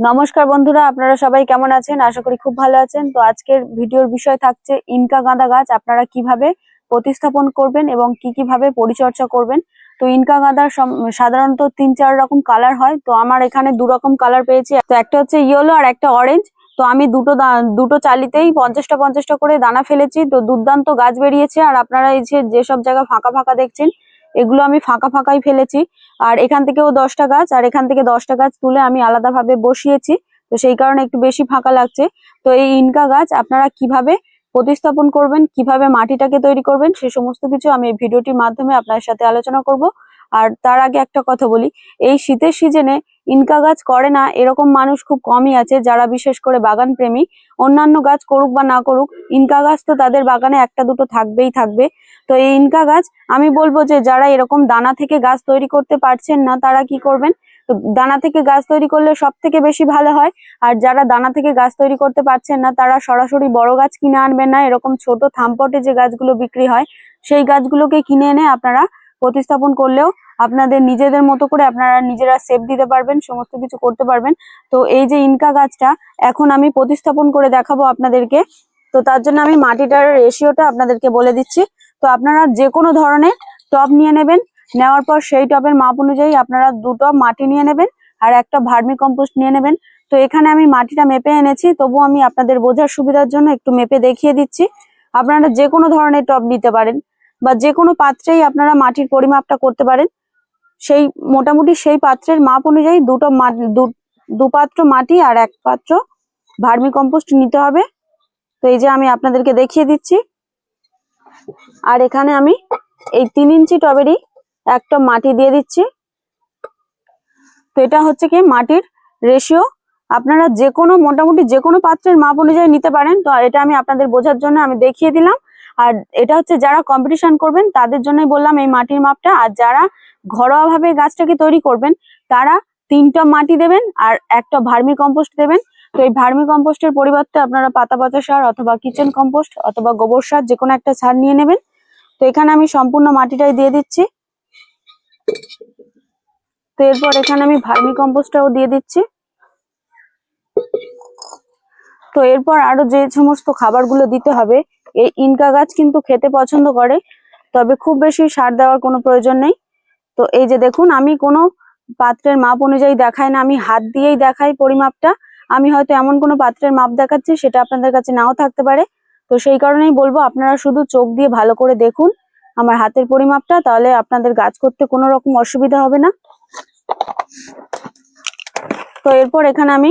নমস্কার বন্ধুরা, আপনারা সবাই কেমন আছেন? আশা করি খুব ভালো আছেন। তো আজকের ভিডিওর বিষয় থাকছে ইনকা গাঁদা গাছ, আপনারা কীভাবে প্রতিস্থাপন করবেন এবং কি কীভাবে পরিচর্যা করবেন? তো ইনকা গাঁদার সাধারণত তিন চার রকম কালার হয়। তো আমার এখানে দু রকম কালার পেয়েছি। তো একটা হচ্ছে ইয়েলো আর একটা অরেঞ্জ তো আমি দুটো দুটো চালিতেই পঞ্চাশটা পঞ্চাশটা করে দানা ফেলেছি। তো দুর্দান্ত গাছ বেরিয়েছে। আর আপনারা এই যে, যেসব জায়গা ফাঁকা ফাঁকা দেখছেন এগুলো আমি ফাঁকা ফাঁকাই ফেলেছি। আর এখান থেকেও দশটা গাছ, আর এখান থেকে দশটা গাছ তুলে আমি আলাদাভাবে বসিয়েছি। তো সেই কারণে একটু বেশি ফাঁকা লাগছে। তো এই ইনকা গাছ আপনারা কীভাবে প্রতিস্থাপন করবেন, কীভাবে মাটিটাকে তৈরি করবেন, সে সমস্ত কিছু আমি এই ভিডিওটির মাধ্যমে আপনার সাথে আলোচনা করব। আর তার আগে একটা কথা বলি, এই শীতের সিজনে ইনকা গাছ করে না, এরকম মানুষ খুব কমই আছে যারা বিশেষ করে বাগান প্রেমী অন্যান্য গাছ করুক বা না করুক, ইনকা গাছ তো তাদের বাগানে একটা দুটো থাকবেই থাকবে। তো এই ইনকা গাছ, আমি বলব যে যারা এরকম দানা থেকে গাছ তৈরি করতে পারছেন না, তারা কি করবেন? তো দানা থেকে গাছ তৈরি করলে সব থেকে বেশি ভালো হয়, আর যারা দানা থেকে গাছ তৈরি করতে পারছেন না, তারা সরাসরি বড় গাছ কিনে আনবেন না। এরকম ছোট থামপটে যে গাছগুলো বিক্রি হয়, সেই গাছগুলোকে কিনে এনে আপনারা প্রতিস্থাপন করলেও আপনাদের নিজেদের মতো করে আপনারা নিজেরা সেভ দিতে পারবেন, সমস্ত কিছু করতে পারবেন। তো এই যে ইনকা গাছটা, এখন আমি প্রতিস্থাপন করে দেখাবো আপনাদেরকে। তো তার জন্য আমি মাটিটার রেশিওটা আপনাদেরকে বলে দিচ্ছি। তো আপনারা যে কোনো ধরনের টব নিয়ে নেবেন, নেওয়ার পর সেই টবের মাপ অনুযায়ী আপনারা দুটো মাটি নিয়ে নেবেন আর একটা ভার্মি কম্পোস্ট নিয়ে নেবেন। তো এখানে আমি মাটিটা মেপে এনেছি, তবু আমি আপনাদের বোঝার সুবিধার জন্য একটু মেপে দেখিয়ে দিচ্ছি। আপনারা যে কোনো ধরনের টব নিতে পারেন বা যে কোনো পাত্রেই আপনারা মাটির পরিমাপটা করতে পারেন। সেই মোটামুটি সেই পাত্রের মাপ অনুযায়ী দুটো দু পাত্র মাটি আর এক পাত্র ভার্মি কম্পোস্ট নিতে হবে। তো এই যে আমি আপনাদেরকে দেখিয়ে দিচ্ছি। আর এখানে আমি এই তিন ইঞ্চি টবেরই একটা মাটি দিয়ে দিচ্ছি। তো এটা হচ্ছে কি মাটির রেশিও আপনারা যে কোনো মোটামুটি যে কোনো পাত্রের মাপ অনুযায়ী নিতে পারেন। তো এটা আমি আপনাদের বোঝার জন্য আমি দেখিয়ে দিলাম। আর এটা হচ্ছে যারা কম্পিটিশন করবেন, তাদের জন্যই বললাম এই মাটির মাপটা। আর যারা ঘরোয়া ভাবে গাছটাকে তৈরি করবেন, তারা তিনটা মাটি দেবেন আর একটা ভার্মি কম্পোস্ট দেবেন। তো এই ভার্মি কম্পোস্টের পরিবর্তে আপনারা পাতা পচা সার অথবা কিচেন কম্পোস্ট অথবা গোবর সার যে কোনো একটা সার নিয়ে নেবেন। তো এখানে আমি সম্পূর্ণ মাটিটাই দিয়ে দিচ্ছি। তো এরপর এখানে আমি ভার্মি কম্পোস্টটাও দিয়ে দিচ্ছি। তো এরপর আরও যে সমস্ত খাবারগুলো দিতে হবে এই ইনকা গাছ কিন্তু খেতে পছন্দ করে, তবে খুব বেশি সার দেওয়ার কোনো প্রয়োজন নেই। তো এই যে দেখুন, আমি কোনো পাত্রের মাপ অনুযায়ী দেখাই না, আমি হাত দিয়েই দেখাই পরিমাপটা। আমি হয়তো এমন কোনো পাত্রের মাপ দেখাচ্ছি, সেটা আপনাদের কাছে নাও থাকতে পারে। তো সেই কারণেই বলব, আপনারা শুধু চোখ দিয়ে ভালো করে দেখুন আমার হাতের পরিমাপটা, তাহলে আপনাদের গাছ করতে কোনো রকম অসুবিধা হবে না। তো এরপর এখানে আমি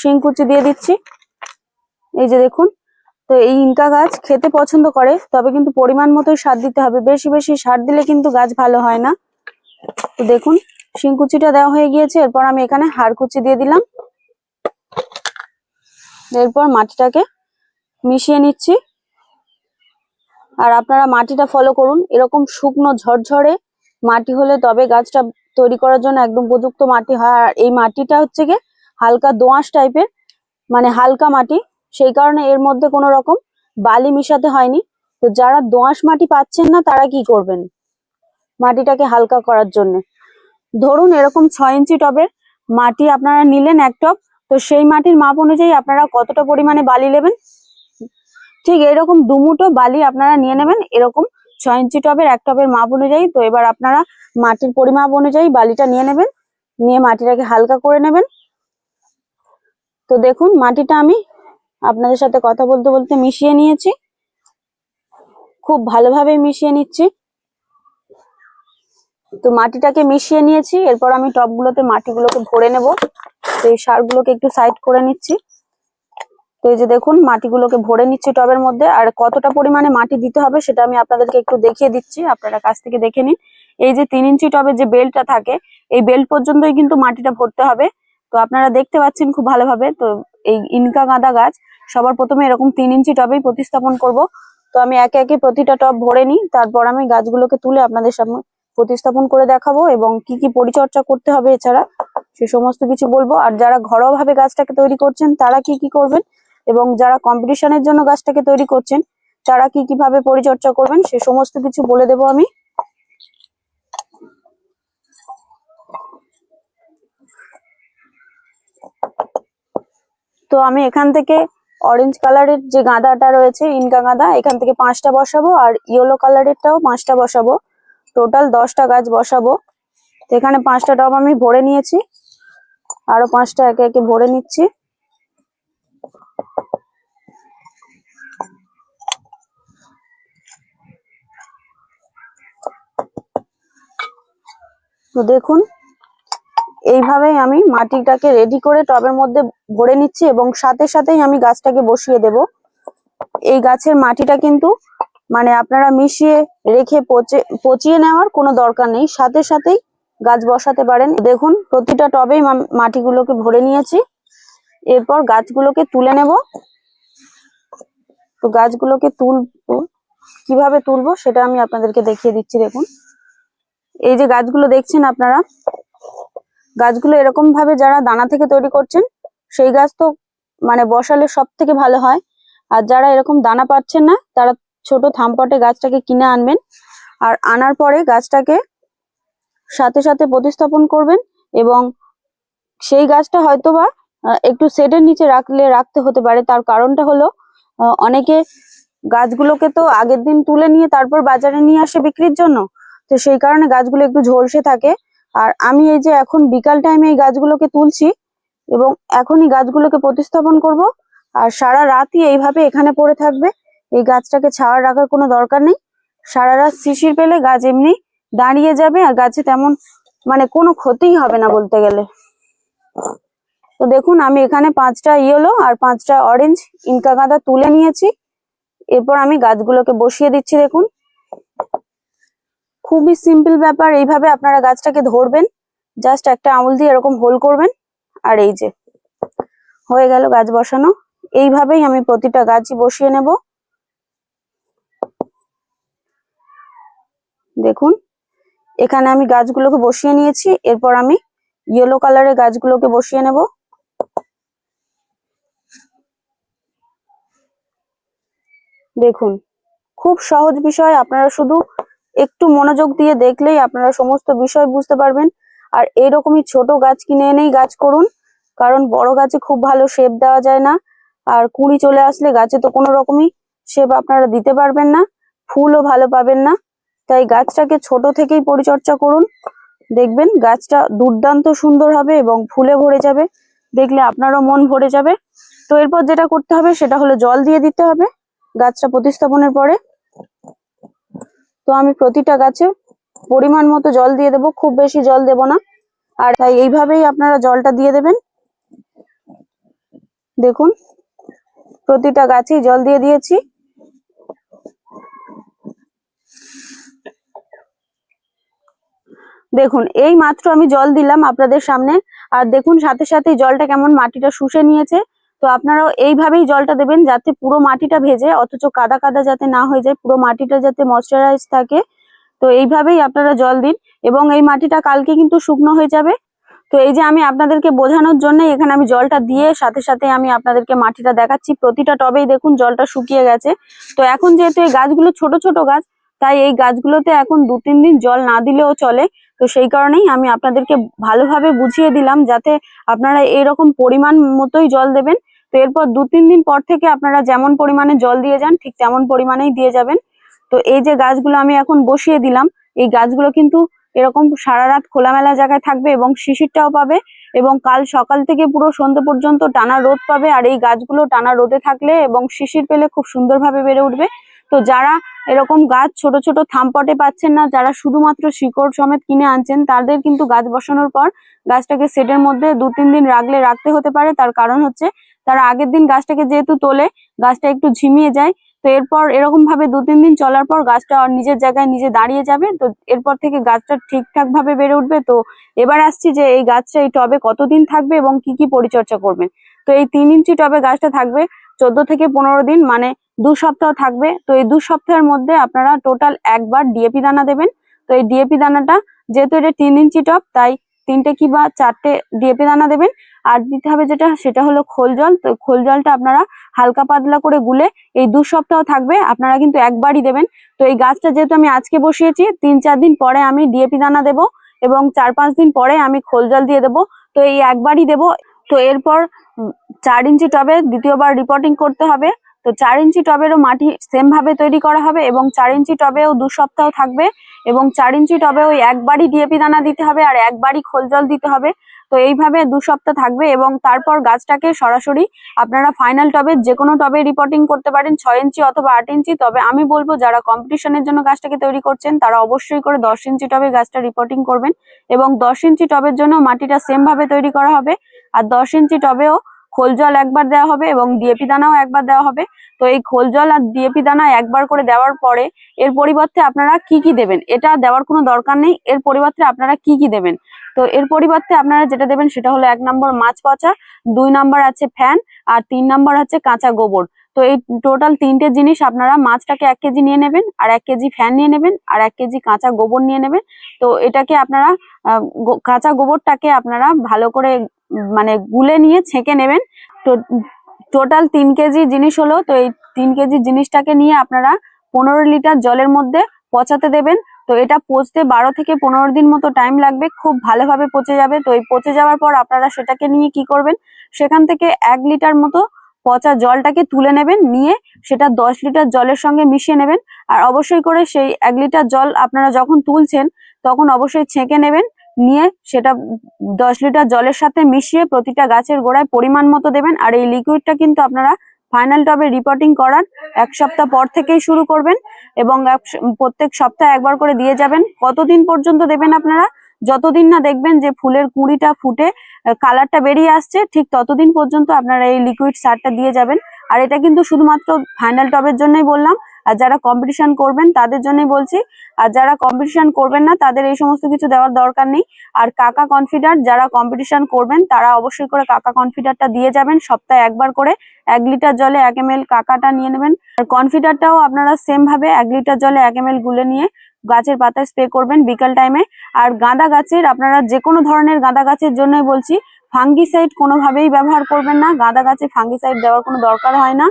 শিংকুচি দিয়ে দিচ্ছি। এই যে দেখুন তো এই ইনকা গাছ খেতে পছন্দ করে, তবে কিন্তু পরিমাণ মতোই সার দিতে হবে। বেশি বেশি সার দিলে কিন্তু গাছ ভালো হয় না। তো দেখুন, শিংকুচিটা দেওয়া হয়ে গিয়েছে, এরপর আমি এখানে হাড়কুচি দিয়ে দিলাম। এরপর মাটিটাকে মিশিয়ে নিচ্ছি। আর আপনারা মাটিটা ফলো করুন। এরকম শুকনো ঝরঝরে মাটি হলে তবে গাছটা তৈরি করার জন্য একদম উপযুক্ত মাটি হয়। আর এই মাটিটা হচ্ছে গিয়ে হালকা দোআঁশ টাইপের মানে হালকা মাটি। সেই কারণে এর মধ্যে কোনো রকম বালি মিশাতে হয়নি। তো যারা দোআঁশ মাটি পাচ্ছেন না, তারা কি করবেন? মাটিটাকে হালকা করার জন্য। ধরুন এরকম ছয় ইঞ্চি টবের মাটি আপনারা নিলেন এক টব, তো সেই মাটির মাপ অনুযায়ী আপনারা কতটা পরিমাণে বালি নেবেন? ঠিক এরকম দুমুটো বালি আপনারা নিয়ে নেবেন এরকম ছয় ইঞ্চি টবের এক টবের মাপ অনুযায়ী। তো এবার আপনারা মাটির পরিমাপ অনুযায়ী বালিটা নিয়ে নেবেন, নিয়ে মাটিটাকে হালকা করে নেবেন। তো দেখুন মাটিটা আমি আপনাদের সাথে কথা বলতে বলতে মিশিয়ে নিয়েছি। খুব ভালোভাবে মিশিয়ে নিচ্ছি। তো মাটিটাকে মিশিয়ে নিয়েছি, এরপর আমি টবগুলোতে মাটিগুলোকে ভরে নেব। তো এই সারগুলোকে একটু সাইড করে নিচ্ছি। তো এই যে দেখুন, মাটিগুলোকে ভরে নিচ্ছি টবের মধ্যে। আর কতটা পরিমাণে মাটি দিতে হবে সেটা আমি আপনাদেরকে একটু দেখিয়ে দিচ্ছি। আপনারা কাছ থেকে দেখে নিন। এই যে তিন ইঞ্চি টবের যে বেলটা থাকে, এই বেল্ট পর্যন্তই কিন্তু মাটিটা ভরতে হবে। তো আপনারা দেখতে পাচ্ছেন খুব ভালোভাবে। তো এই ইনকা গাঁদা গাছ সবার প্রথমে এরকম তিন ইঞ্চি টবেই প্রতিস্থাপন করব। তো আমি একে একে প্রতিটা টব ভরে নিই, তারপর আমি গাছগুলোকে তুলে আপনাদের সামনে প্রতিস্থাপন করে দেখাবো এবং কি কি পরিচর্যা করতে হবে এছাড়া সে সমস্ত কিছু বলব। আর যারা ঘরোয়াভাবে গাছটাকে তৈরি করছেন, তারা কি কি করবেন এবং যারা কম্পিটিশনের জন্য গাছটাকে তৈরি করছেন, তারা কি কীভাবে পরিচর্যা করবেন সে সমস্ত কিছু বলে দেবো আমি। তো আমি এখান থেকে অরেঞ্জ কালারের যে গাঁদাটা রয়েছে, ইনকা গাঁদা, এখান থেকে পাঁচটা বসাবো, আর ইয়েলো কালারেরটাও পাঁচটা বসাবো। টোটাল দশটা গাছ বসাবো। এখানে পাঁচটা টব আমি ভরে নিয়েছি। আরও পাঁচটা একে একে ভরে নিচ্ছি। তো দেখুন এইভাবেই আমি মাটিটাকে রেডি করে টবের মধ্যে ভরে নিচ্ছি এবং সাথে সাথেই আমি গাছটাকে বসিয়ে দেব। এই গাছের মাটিটা কিন্তু মানে আপনারা মিশিয়ে রেখে পচে, পচিয়ে নেওয়ার কোনো দরকার নেই। সাথে সাথেই গাছ বসাতে পারেন। দেখুন, প্রতিটা টবেই মাটিগুলোকে ভরে নিয়েছি। এরপর গাছগুলোকে তুলে নেব। তো গাছগুলোকে তুলবো। কীভাবে তুলবো সেটা আমি আপনাদেরকে দেখিয়ে দিচ্ছি, দেখুন। এই যে গাছগুলো দেখছেন আপনারা গাছগুলো এরকম ভাবে যারা দানা থেকে তৈরি করছেন, সেই গাছ তো মানে বসালে সব থেকে ভালো হয়। আর যারা এরকম দানা পাচ্ছেন না, তারা ছোট থামপটে গাছটাকে কিনে আনবেন। আর আনার পরে গাছটাকে সাথে সাথে প্রতিস্থাপন করবেন এবং সেই গাছটা হয়তোবা একটু শেডের নিচে রাখলে রাখতে হতে পারে। তার কারণটা হলো অনেকে গাছগুলোকে তো আগের দিন তুলে নিয়ে তারপর বাজারে নিয়ে আসে বিক্রির জন্য। তো সেই কারণে গাছগুলো একটু ঝলসে থাকে। আর আমি এই যে এখন বিকাল টাইমে এই গাছগুলোকে তুলছি এবং এখনই গাছগুলোকে প্রতিস্থাপন করব। আর সারা রাতই এইভাবে এখানে পড়ে থাকবে। এই গাছটাকে ছাওয়ার রাখার কোনো দরকার নেই। সারা রাত শিশির পেলে গাছ এমনি দাঁড়িয়ে যাবে আর গাছে তেমন মানে কোনো ক্ষতিই হবে না বলতে গেলে। তো দেখুন, আমি এখানে পাঁচটা ইয়েলো আর পাঁচটা অরেঞ্জ ইনকা গাঁদা তুলে নিয়েছি। এরপর আমি গাছগুলোকে বসিয়ে দিচ্ছি, দেখুন। খুবই সিম্পল ব্যাপার। এইভাবে আপনারা গাছটাকে ধরবেন জাস্ট একটা আঙুল দিয়ে এরকম হোল করবেন, আর এই যে, হয়ে গেল গাছ বসানো। এইভাবেই আমি প্রতিটা গাছই বসিয়ে নেব। দেখুন, এখানে আমি গাছগুলোকে বসিয়ে নিয়েছি, এরপর আমি ইয়েলো কালারের গাছগুলোকে বসিয়ে নেব। দেখুন, খুব সহজ বিষয়, আপনারা শুধু একটু মনোযোগ দিয়ে দেখলেই আপনারা সমস্ত বিষয় বুঝতে পারবেন। আর এরকমই ছোট গাছ কিনে এনেই গাছ করুন, কারণ বড় গাছে খুব ভালো শেপ দেওয়া যায় না। আর কুঁড়ি চলে আসলে গাছে তো কোনো রকমই শেপ আপনারা দিতে পারবেন না, ফুলও ভালো পাবেন না। তাই গাছটাকে ছোট থেকেই পরিচর্যা করুন। দেখবেন গাছটা দুর্দান্ত সুন্দর হবে এবং ফুলে ভরে যাবে। দেখলে আপনারও মন ভরে যাবে। তো এরপর যেটা করতে হবে সেটা হলো জল দিয়ে দিতে হবে। গাছটা প্রতিস্থাপনের পরে তো আমি প্রতিটা গাছে পরিমাণ মতো জল দিয়ে দেবো, খুব বেশি জল দেব না। আর তাই এইভাবেই আপনারা জলটা দিয়ে দেবেন। দেখুন, প্রতিটা গাছেই জল দিয়ে দিয়েছি। দেখুন, এই মাত্র আমি জল দিলাম আপনাদের সামনে। আর দেখুন, সাথে সাথে জলটা কেমন মাটিটা শুষে নিয়েছে। তো আপনারাও এইভাবেই জলটা দেবেন যাতে পুরো মাটিটা ভেজে, অথচ কাদা কাদা যাতে না হয়ে যায়, পুরো মাটিটা যাতে ময়শ্চারাইজ থাকে। তো এইভাবেই আপনারা জল দিন এবং এই মাটিটা কালকে কিন্তু শুকনো হয়ে যাবে। তো এই যে আমি আপনাদেরকে বোঝানোর জন্য এখানে আমি জলটা দিয়ে সাথে সাথে আমি আপনাদেরকে মাটিটা দেখাচ্ছি। প্রতিটা টবেই দেখুন জলটা শুকিয়ে গেছে। তো এখন যেহেতু এই গাছগুলো ছোট ছোট গাছ, তাই এই গাছগুলোতে এখন দু, তিন দিন জল না দিলেও চলে। তো সেই কারণেই আমি আপনাদেরকে ভালোভাবে বুঝিয়ে দিলাম যাতে আপনারা এরকম পরিমাণ মতোই জল দেবেন। তো এরপর দু, তিন দিন পর থেকে আপনারা যেমন পরিমাণে জল দিয়ে যান, ঠিক তেমন পরিমাণেই দিয়ে যাবেন। তো এই যে গাছগুলো আমি এখন বসিয়ে দিলাম, এই গাছগুলো কিন্তু এরকম সারা রাত খোলামেলা জায়গায় থাকবে এবং শিশিরটাও পাবে এবং কাল সকাল থেকে পুরো সন্ধ্যে পর্যন্ত টানা রোদ পাবে আর এই গাছগুলো টানা রোদে থাকলে এবং শিশির পেলে খুব সুন্দরভাবে বেড়ে উঠবে। তো যারা এরকম গাছ ছোট ছোট থামপটে পাচ্ছেন না, যারা শুধুমাত্র শিকড় সমেত কিনে আনছেন, তাদের কিন্তু গাছ বসানোর পর গাছটাকে সেটের মধ্যে দু, তিন দিন রাখলে রাখতে হতে পারে। তার কারণ হচ্ছে তারা আগের দিন গাছটাকে যেহেতু তোলে, গাছটা একটু ঝিমিয়ে যায়, তো এরপর এরকম ভাবে দু তিন দিন চলার পর গাছটা নিজের জায়গায় নিজে দাঁড়িয়ে যাবে, তো এরপর থেকে গাছটা ঠিকঠাক ভাবে বেড়ে উঠবে। তো এবার আসছি যে এই গাছটা এই টবে কতদিন থাকবে এবং কি কি পরিচর্যা করবেন? তো এই তিন ইঞ্চি টবে গাছটা থাকবে চোদ্দ থেকে পনেরো দিন মানে দু সপ্তাহ থাকবে। তো এই দু সপ্তাহের মধ্যে আপনারা টোটাল একবার ডিএপি দানা দেবেন। তো এই ডিএপি দানাটা, যেহেতু এটা তিন ইঞ্চি টব, তাই তিনটে কি বা চারটে ডিএপি দানা দেবেন। আর দিতে হবে যেটা, সেটা হলো খোল জল। তো খোল জলটা আপনারা হালকা পাতলা করে গুলে এই দু সপ্তাহ থাকবে, আপনারা কিন্তু একবারই দেবেন। তো এই গাছটা যেহেতু আমি আজকে বসিয়েছি, তিন চার দিন পরে আমি ডিএপি দানা দেবো এবং চার পাঁচ দিন পরে আমি খোল জল দিয়ে দেবো। তো এই একবারই দেবো। তো এরপর চার ইঞ্চি টবে দ্বিতীয়বার রিপোর্টিং করতে হবে। তো চার ইঞ্চি টবেরও মাটি সেম ভাবে তৈরি করা হবে এবং চার ইঞ্চি টবেও দু সপ্তাহ থাকবে এবং চার ইঞ্চি টবে ওই একবারই ডিএপি দানা দিতে হবে আর একবারই খোল জল দিতে হবে। তো এইভাবে দু সপ্তাহ থাকবে এবং তারপর গাছটাকে সরাসরি আপনারা ফাইনাল টবে যে কোনো টবে রিপোর্টিং করতে পারেন ছয় ইঞ্চি অথবা আট ইঞ্চি। তবে আমি বলব, যারা কম্পিটিশনের জন্য গাছটাকে তৈরি করছেন, তারা অবশ্যই করে দশ ইঞ্চি টবে গাছটা রিপোর্টিং করবেন এবং দশ ইঞ্চি টবের জন্য মাটিটা সেম ভাবে তৈরি করা হবে। আর দশ ইঞ্চি টবেও খোল জল একবার দেওয়া হবে এবং ডিএপি দানাও একবার দেওয়া হবে। তো এই খোল জল আর ডিএপি দানা একবার করে দেওয়ার পরে এর পরিবর্তে আপনারা কি কি দেবেন? এটা দেওয়ার কোনো দরকার নেই। এর পরিবর্তে আপনারা কি কি দেবেন? তো এর পরিবর্তে আপনারা যেটা দেবেন সেটা হলো এক নম্বর মাছ পচা, দুই নম্বর আছে ফ্যান, আর তিন নম্বর হচ্ছে কাঁচা গোবর। তো এই টোটাল তিনটে জিনিস আপনারা মাছটাকে এক কেজি নিয়ে নেবেন, আর এক কেজি ফ্যান নিয়ে নেবেন, আর এক কেজি কাঁচা গোবর নিয়ে নেবেন। তো এটাকে আপনারা কাঁচা গোবরটাকে আপনারা ভালো করে মানে গুলে নিয়ে ছেঁকে নেবেন। টোটাল তিন কেজি জিনিস হলো, তো এই তিন কেজি জিনিসটাকে নিয়ে আপনারা পনেরো লিটার জলের মধ্যে পচাতে দেবেন। তো এটা পচতে বারো থেকে পনেরো দিন মতো টাইম লাগবে, খুব ভালোভাবে পচে যাবে। তো এই পচে যাওয়ার পর আপনারা সেটাকে নিয়ে কি করবেন, সেখান থেকে এক লিটার মতো পচা জলটাকে তুলে নেবেন, নিয়ে সেটা দশ লিটার জলের সঙ্গে মিশিয়ে নেবেন। আর অবশ্যই করে সেই এক লিটার জল আপনারা যখন তুলছেন, তখন অবশ্যই ছেঁকে নেবেন। নিয়ে সেটা দশ লিটার জলের সাথে মিশিয়ে প্রতিটা গাছের গোড়ায় পরিমাণ মতো দেবেন। আর এই লিকুইডটা কিন্তু আপনারা ফাইনাল টবে রিপোর্টিং করার এক সপ্তাহ পর থেকেই শুরু করবেন এবং প্রত্যেক সপ্তাহে একবার করে দিয়ে যাবেন। কতদিন পর্যন্ত দেবেন আপনারা? যতদিন না দেখবেন যে ফুলের কুঁড়িটা ফুটে কালারটা বেরিয়ে আসছে, ঠিক ততদিন পর্যন্ত আপনারা এই লিকুইড সারটা দিয়ে যাবেন। আর এটা কিন্তু শুধুমাত্র ফাইনাল টবের জন্যই বললাম আর যারা কম্পিটিশন করবেন তাদের জন্যই বলছি, আর যারা কম্পিটিশন করবেন না, তাদের এই সমস্ত কিছু দেওয়ার দরকার নেই। আর কাকা কনফিডার যারা কম্পিটিশন করবেন, তারা অবশ্যই করে কাকা কনফিডারটা দিয়ে যাবেন, সপ্তাহে একবার করে। এক লিটার জলে এক এম কাকাটা নিয়ে নেবেন। আর কনফিডারটাও আপনারা সেম ভাবে এক লিটার জলে এক এম গুলে নিয়ে গাছের পাতায় স্প্রে করবেন বিকাল টাইমে আর গাঁদা গাছের আপনারা যে কোনো ধরনের গাঁদা গাছের জন্যই বলছি ফাঙ্গিসাইড কোনোভাবেই ব্যবহার করবেন না। গাঁদা গাছে ফাঙ্গিসাইড দেওয়ার কোনো দরকার হয় না।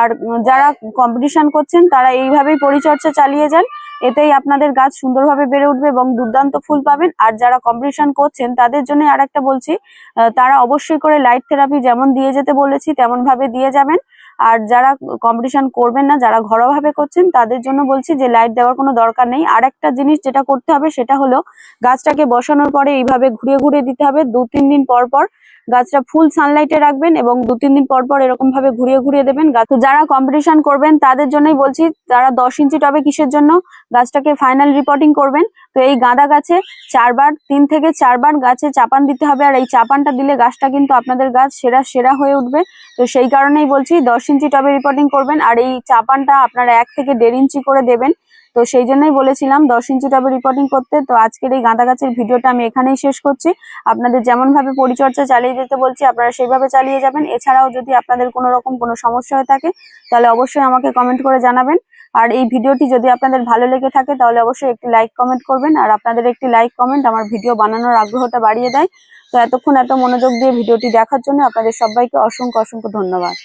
আর যারা কম্পিটিশন করছেন, তারা এইভাবেই পরিচর্যা চালিয়ে যান। এতেই আপনাদের গাছ সুন্দরভাবে বেড়ে উঠবে এবং দুর্দান্ত ফুল পাবেন। আর যারা কম্পিটিশন করছেন, তাদের জন্য আর একটা বলছি তারা অবশ্যই করে লাইট থেরাপি যেমন দিয়ে যেতে বলেছি তেমন ভাবে দিয়ে যাবেন। আর যারা কম্পিটিশন করবেন না, যারা ঘরোয়াভাবে করছেন, তাদের জন্য বলছি যে লাইট দেওয়ার কোনো দরকার নেই। আর একটা জিনিস যেটা করতে হবে, সেটা হলো গাছটাকে বসানোর পরে এইভাবে ঘুরে ঘুরে দিতে হবে। দু তিন দিন পর পর গাছটা ফুল সানলাইটে রাখবেন এবং দু, তিন দিন পর পর এরকম ভাবে ঘুরিয়ে ঘুরিয়ে দেবেন। গাছ যারা কম্পিটিশন করবেন, তাদের জন্যই বলছি, তারা দশ ইঞ্চি টবে কিসের জন্য গাছটাকে ফাইনাল রিপোর্টিং করবেন। তো এই গাঁদা গাছে চারবার, তিন থেকে চারবার গাছে চাপান দিতে হবে, আর এই চাপানটা দিলে গাছটা কিন্তু আপনাদের গাছ সেরা সেরা হয়ে উঠবে। তো সেই কারণেই বলছি, দশ ইঞ্চি টবে রিপোর্টিং করবেন, আর এই চাপানটা আপনারা এক থেকে দেড় ইঞ্চি করে দেবেন। তো সেই জন্যই বলেছিলাম দশ ইঞ্চি টবে রিপোর্টিং করতে। তো আজকের এই গাঁদা গাছের ভিডিওটা আমি এখানেই শেষ করছি। আপনাদের যেমন ভাবে পরিচর্যা চালিয়ে যেতে বলছি, আপনারা সেইভাবে চালিয়ে যাবেন। এছাড়াও যদি আপনাদের কোনো রকম কোনো সমস্যা হয়ে থাকে, তাহলে অবশ্যই আমাকে কমেন্ট করে জানাবেন। আর এই ভিডিওটি যদি আপনাদের ভালো লেগে থাকে, তাহলে অবশ্যই একটি লাইক কমেন্ট করবেন। আর আপনাদের একটি লাইক কমেন্ট আমার ভিডিও বানানোর আগ্রহটা বাড়িয়ে দেয়। তো এতক্ষণ এত মনোযোগ দিয়ে ভিডিওটি দেখার জন্য আপনাদের সবাইকে অসংখ্য অসংখ্য ধন্যবাদ।